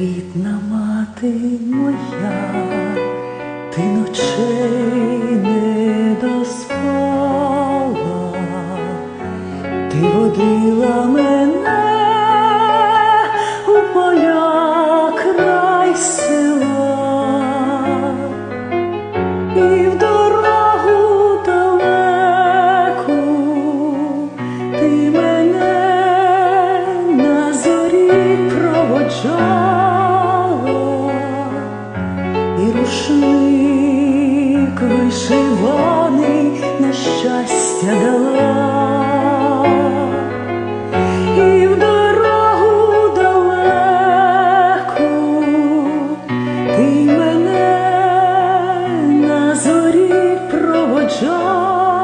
Рідна мати моя, ти ночей не доспала, ти водила мене вишиваний на щастя дала, і в дорогу далеку ти мене зорі проводжала,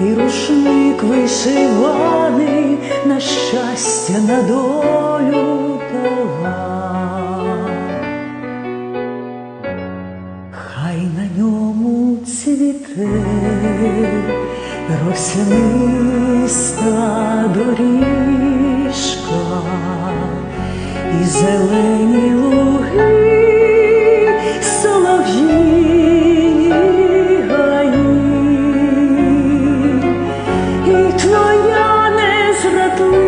і рушник вишиваний на щастя на долю дала. Цвіте росяниста доріжка і зелені луги, солов'їні гаї, і твоя незрадлива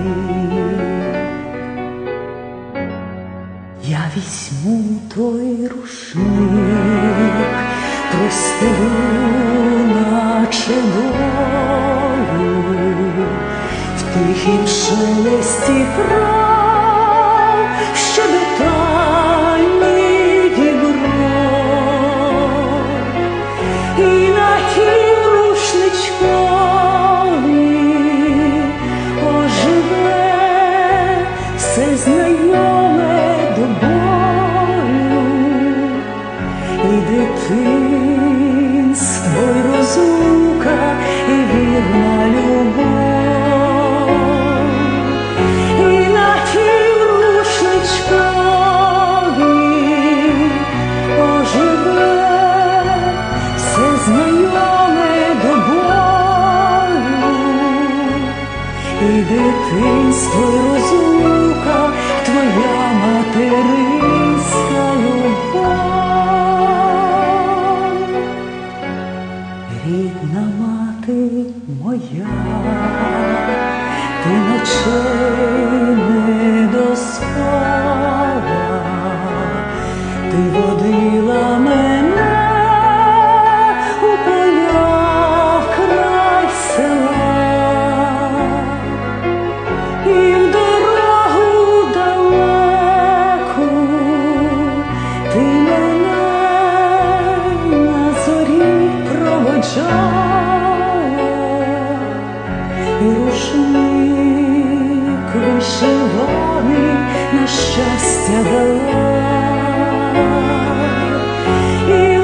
Я візьму той рушник, простелю наче долю, в тихім шелесті прав, що детальний розлука, і вірна любов, і на тім оживе все знайоме до болю, і дитинство, й розлука, твоя ночей мене у полях край і в дорогу далеку ти мене зорі проводжала, рушник вишиваний на щастя дала. І